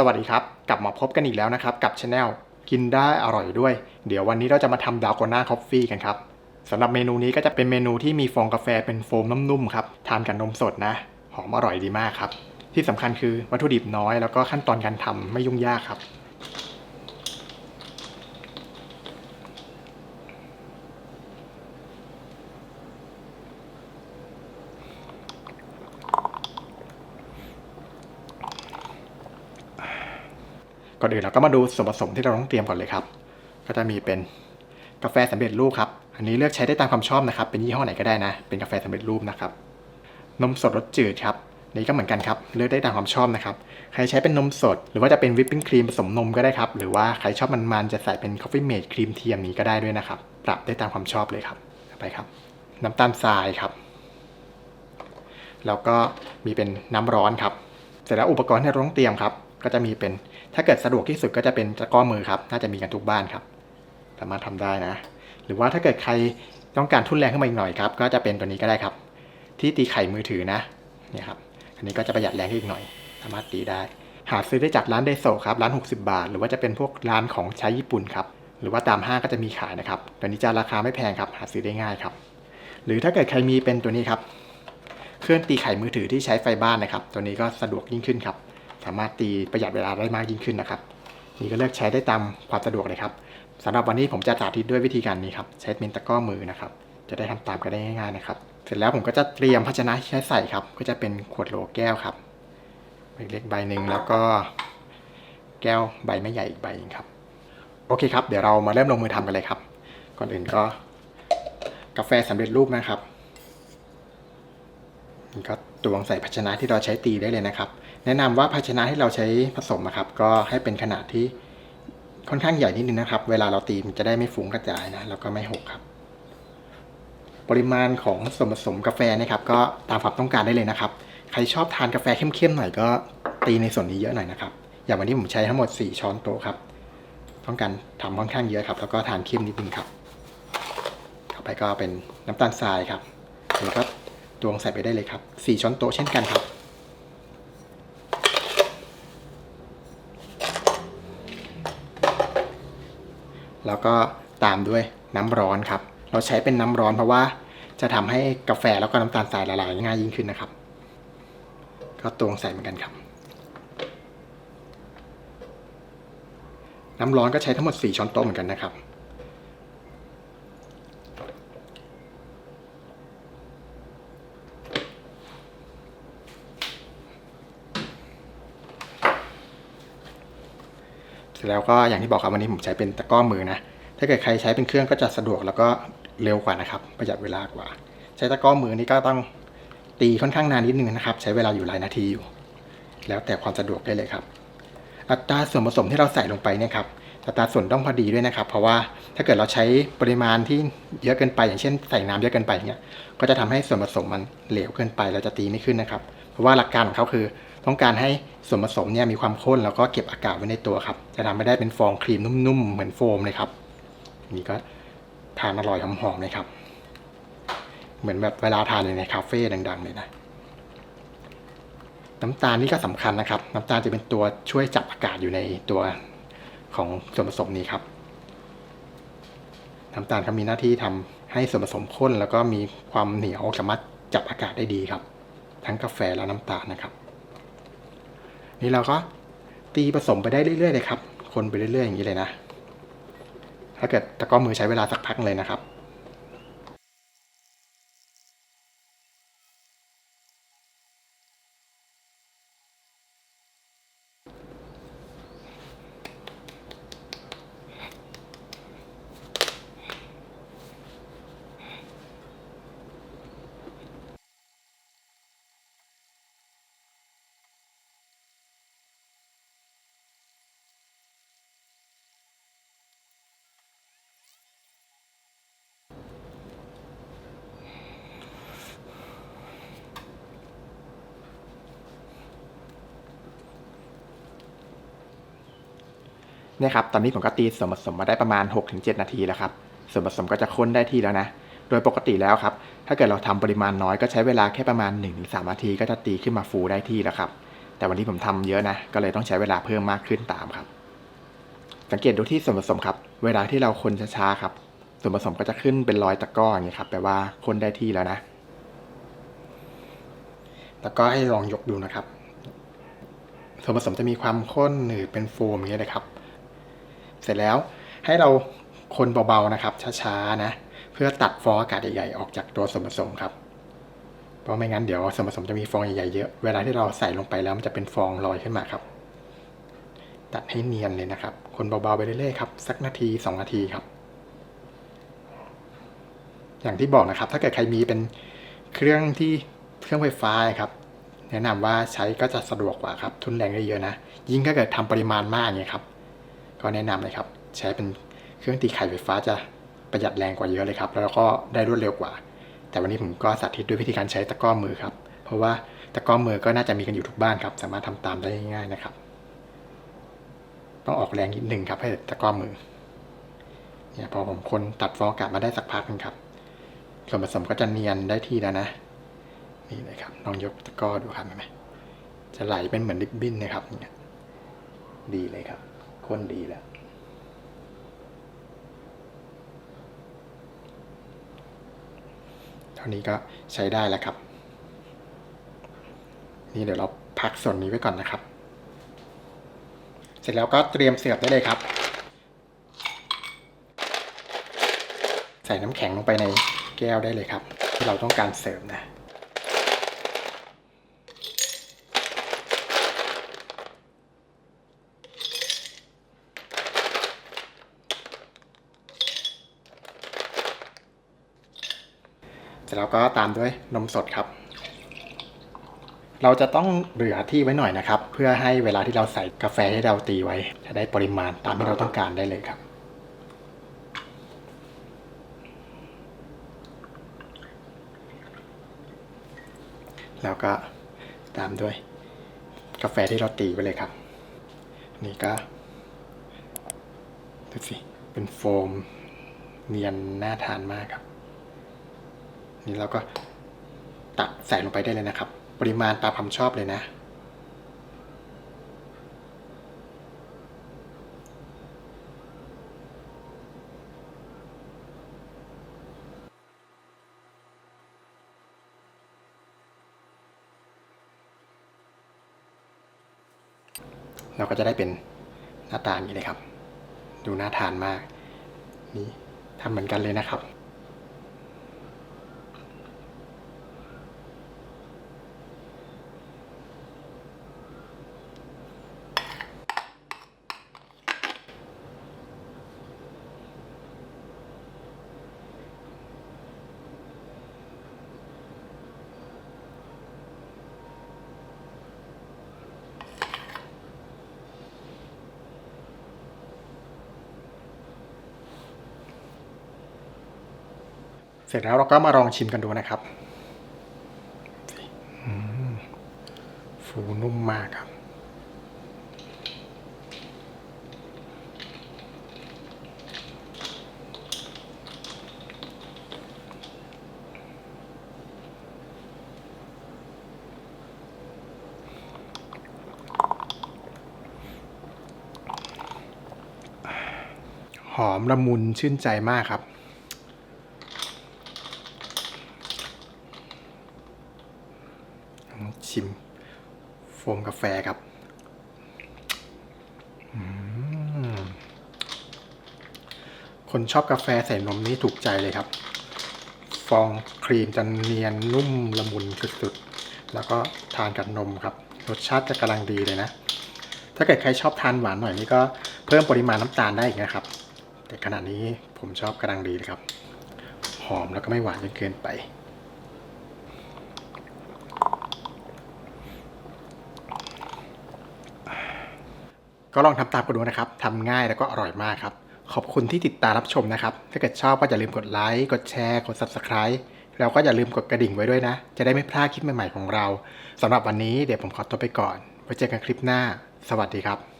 สวัสดีครับ กลับมาพบกันอีกแล้วนะครับ กับช anel กินได้อร่อยด้วย เดี๋ยววันนี้เราจะมาทำดาวโกน่าคอฟฟี่กันครับสำหรับเมนูนี้ก็จะเป็นเมนูที่มีฟองกาแฟเป็นโฟมนุ่มๆครับทานกับนมสดนะ หอมอร่อยดีมากครับ ที่สำคัญคือวัตถุดิบน้อยแล้วก็ขั้นตอนการทำไม่ยุ่งยากครับ ก่อนอื่นเราก็มาดูส่วนผสมที่เราต้องเตรียมก่อนเลยครับ ก็จะมีเป็นกาแฟสำเร็จรูปครับ อันนี้เลือกใช้ได้ตามความชอบนะครับ เป็นยี่ห้อไหนก็ได้นะ เป็นกาแฟสำเร็จรูปนะครับ นมสดรสจืดครับ นี่ก็เหมือนกันครับ เลือกได้ตามความชอบนะครับ ใครใช้เป็นนมสด หรือว่าจะเป็นวิปปิ้งครีมผสมนมก็ได้ครับ หรือว่าใครชอบมันๆจะใส่เป็น Coffee Mate ครีมเทียมนี้ก็ได้ด้วยนะครับ ปรับได้ตามความชอบเลยครับ ไปครับ น้ำตาลทรายครับ แล้วก็มีเป็นน้ำร้อนครับ เสร็จแล้วอุปกรณ์ที่เราต้องเตรียมครับ ก็จะมีเป็นถ้าเกิดสะดวกที่สุดก็จะเป็นตะกร้อมือครับ น่าจะมีกันทุกบ้านครับ สามารถทำได้นะ หรือว่าถ้าเกิดใครต้องการทุนแรงขึ้นมาอีกหน่อยครับ ก็จะเป็นตัวนี้ก็ได้ครับ ที่ตีไข่มือถือนะเนี่ยครับอันนี้ก็จะประหยัดแรงขึ้นอีกหน่อย สามารถตีได้ หาซื้อได้จากร้านเดโซครับร้าน 60 บาท หรือว่าจะเป็นพวกร้านของใช้ญี่ปุ่นครับหรือว่าตามห้างก็จะมีขายนะครับตัวนี้จะราคาไม่แพงครับ หาซื้อได้ง่ายครับ หรือถ้าเกิดใครมีเป็นตัวนี้ครับ เครื่องตีไข่มือถือที่ใช้ไฟบ้านนะครับ ตัวนี้ก็สะดวกยิ่งขึ้นครับ สามารถตีประหยัดเวลาได้มากยิ่งขึ้นนะครับ นี่ก็เลือกใช้ได้ตามความสะดวกเลยครับสำหรับวันนี้ผมจะสาธิตด้วยวิธีการนี้ครับใช้เป็นตะก้อมือนะครับ จะได้ทำตามกันได้ง่ายๆนะครับ เสร็จแล้วผมก็จะเตรียมภาชนะที่ใช้ใส่ครับ ก็จะเป็นขวดโหลแก้วครับเล็กใบหนึ่งแล้วก็แก้วใบไม่ใหญ่อีกใบหนึงครับ โอเคครับ เดี๋ยวเรามาเริ่มลงมือทำกันเลยครับ ก่อนอื่นก็กาแฟสำเร็จรูปนะครับก็ ตวงใส่ภาชนะที่เราใช้ตีได้เลยนะครับ แนะนำว่าภาชนะที่เราใช้ผสมนะครับก็ให้เป็นขนาดที่ค่อนข้างใหญ่นิดนึงนะครับ เวลาเราตีมันจะได้ไม่ฟุ้งกระจายนะแล้วก็ไม่หกครับ ปริมาณของส่วนผสมกาแฟนะครับ ก็ตามความต้องการได้เลยนะครับ ใครชอบทานกาแฟเข้มๆหน่อยก็ตีในส่วนนี้เยอะหน่อยนะครับ อย่างวันนี้ผมใช้ทั้งหมด 4 ช้อนโต๊ะครับ ต้องการทำค่อนข้างเยอะครับ แล้วก็ทานเข้มนิดนึงครับ ต่อไปก็เป็นน้ำตาลทรายครับแล้วก็ ตวงใส่ไปได้เลยครับ 4 ช้อนโต๊ะเช่นกันครับ แล้วก็ตามด้วยน้ำร้อนครับ เราใช้เป็นน้ำร้อนเพราะว่าจะทำให้กาแฟแล้วก็น้ำตาลทรายละลายง่ายยิ่งขึ้นนะครับ ก็ตวงใส่เหมือนกันครับ น้ำร้อนก็ใช้ทั้งหมด 4 ช้อนโต๊ะเหมือนกันนะครับ เสร็จ แล้วก็อย่างที่บอกครับวันนี้ผมใช้เป็นตะก้อมือนะ ถ้าเกิดใครใช้เป็นเครื่องก็จะสะดวกแล้วก็เร็วกว่านะครับ ประหยัดเวลากว่า ใช้ตะก้อมือนี่ก็ต้องตีค่อนข้างนานนิดนึงนะครับ ใช้เวลาอยู่หลายนาทีอยู่ แล้วแต่ความสะดวกได้เลยครับ อัตราส่วนผสมที่เราใส่ลงไปเนี่ยครับอัตราส่วนต้องพอดีด้วยนะครับ เพราะว่าถ้าเกิดเราใช้ปริมาณที่เยอะเกินไป อย่างเช่นใส่น้ำเยอะเกินไปเนี่ยก็จะทำให้ส่วนผสมมันเหลวเกินไปเราจะตีไม่ขึ้นนะครับ เพราะว่าหลักการของเขาคือ ต้องการให้ส่วนผสมเนี่ยมีความข้นแล้วก็เก็บอากาศไว้ในตัวครับ จะทำให้ได้เป็นฟองครีมนุ่มๆ เหมือนโฟมเลยครับ นี่ก็ทานอร่อยหอมๆเลยครับ เหมือนแบบเวลาทานในคาเฟ่ดังๆ เลยนะ น้ำตาลนี่ก็สำคัญนะครับ น้ำตาลจะเป็นตัวช่วยจับอากาศอยู่ในตัวของส่วนผสมนี้ครับ น้ำตาลเขามีหน้าที่ทำให้ส่วนผสมข้นแล้วก็มีความเหนียวสามารถจับอากาศได้ดีครับ ทั้งกาแฟและน้ำตาลนะครับ นี่เราก็ตีผสมไปได้เรื่อยๆเลยครับ คนไปเรื่อยๆอย่างนี้เลยนะ ถ้าเกิดตะก้อมือใช้เวลาสักพักเลยนะครับ เนี่ยครับตอนนี้ผมก็ตีส่วนผสมมาได้ประมาณ 6-7 นาทีแล้วครับส่วนผสมก็จะข้นได้ที่แล้วนะ โดยปกติแล้วครับ ถ้าเกิดเราทำปริมาณน้อยก็ใช้เวลาแค่ประมาณ 1-3 นาทีก็จะตีขึ้นมาฟูได้ที่แล้วครับ แต่วันนี้ผมทำเยอะนะ ก็เลยต้องใช้เวลาเพิ่มมากขึ้นตามครับ สังเกตดูที่ส่วนผสมครับ เวลาที่เราคนช้าๆครับ ส่วนผสมก็จะขึ้นเป็นรอยตะก้ออย่างนี้ครับแปลว่าคนได้ที่แล้วนะแล้วก็ให้ลองยกดูนะครับ ส่วนผสมจะมีความข้นหรือเป็นโฟมอย่างเงี้ยนะครับ เสร็จแล้วให้เราคนเบาๆนะครับ ช้าๆนะ เพื่อตัดฟองอากาศใหญ่ๆออกจากตัวส่วนผสมครับ เพราะไม่งั้นเดี๋ยวส่วนผสมจะมีฟองใหญ่ๆเยอะ เวลาที่เราใส่ลงไปแล้วมันจะเป็นฟองลอยขึ้นมาครับ ตัดให้เนียนเลยนะครับ คนเบาๆไปเรื่อยๆครับ สักนาที 2 นาทีครับ อย่างที่บอกนะครับ ถ้าเกิดใครมีเป็นเครื่องที่เครื่องไฟฟ้าครับแนะนำว่าใช้ก็จะสะดวกกว่าครับ ทุนแรงได้เยอะนะ ยิ่งถ้าเกิดทำปริมาณมากเนี่ยครับ ก็แนะนำเลยครับ ใช้เป็นเครื่องตีไข่ไฟฟ้าจะประหยัดแรงกว่าเยอะเลยครับ แล้วก็ได้รวดเร็วกว่า แต่วันนี้ผมก็สาธิตด้วยวิธีการใช้ตะกร้อมือครับ เพราะว่าตะกร้อมือก็น่าจะมีกันอยู่ทุกบ้านครับ สามารถทำตามได้ง่ายๆนะครับ ต้องออกแรงนิดหนึ่งครับ ให้ตะกร้อมือ เนี่ยพอผมคนตัดฟองอากาศมาได้สักพักหนึงครับ ส่วนผสมก็จะเนียนได้ที่แล้วนะ นี่เลยครับ ลองยกตะกร้อดูครับเห็นไหมจะไหลเป็นเหมือนริบบิ้นนะครับเนี่ยดีเลยครับ ข้นดีแล้ว เท่านี้ก็ใช้ได้แล้วครับ นี่เดี๋ยวเราพักส่วนนี้ไว้ก่อนนะครับ เสร็จแล้วก็เตรียมเสิร์ฟได้เลยครับ ใส่น้ำแข็งลงไปในแก้วได้เลยครับ ที่เราต้องการเสิร์ฟนะ เสร็จแล้วก็ตามด้วยนมสดครับ เราจะต้องเหลือที่ไว้หน่อยนะครับ เพื่อให้เวลาที่เราใส่กาแฟที่เราตีไว้ จะได้ปริมาณตามที่เราต้องการได้เลยครับ แล้วก็ตามด้วยกาแฟที่เราตีไว้เลยครับ นี่ก็ดูสิเป็นโฟมเนียนน่าทานมากครับ นี่เราก็ตักใส่ลงไปได้เลยนะครับ ปริมาณตามความชอบเลยนะ เราก็จะได้เป็นหน้าตาอย่างนี้เลยครับ ดูน่าทานมาก นี่ทำเหมือนกันเลยนะครับ ร็จแล้วเราก็มาลองชิมกันดูนะครับฟูนุ่มมากครับ หอมละมุนชื่นใจมากครับ ชิมโฟมกาแฟ ครับคนชอบกาแฟใส่นมนี่ถูกใจเลยครับ ฟองครีมจะเนียนนุ่มละมุนสุดๆ แล้วก็ทานกับนมครับ รสชาติจะกำลังดีเลยนะ ถ้าเกิดใครชอบทานหวานหน่อยนี่ก็เพิ่มปริมาณน้ำตาลได้อีกนะครับ แต่ขนาดนี้ผมชอบกำลังดีเลยครับ หอมแล้วก็ไม่หวานจนเกินไป ก็ลองทำตามกันดูนะครับทำง่ายแล้วก็อร่อยมากครับ ขอบคุณที่ติดตามรับชมนะครับ ถ้าเกิดชอบก็อย่าลืมกดไลค์กดแชร์กด Subscribe แล้วก็อย่าลืมกดกระดิ่งไว้ด้วยนะ จะได้ไม่พลาดคลิปใหม่ๆของเราสำหรับวันนี้เดี๋ยวผมขอตัวไปก่อนไว้เจอกันคลิปหน้า สวัสดีครับ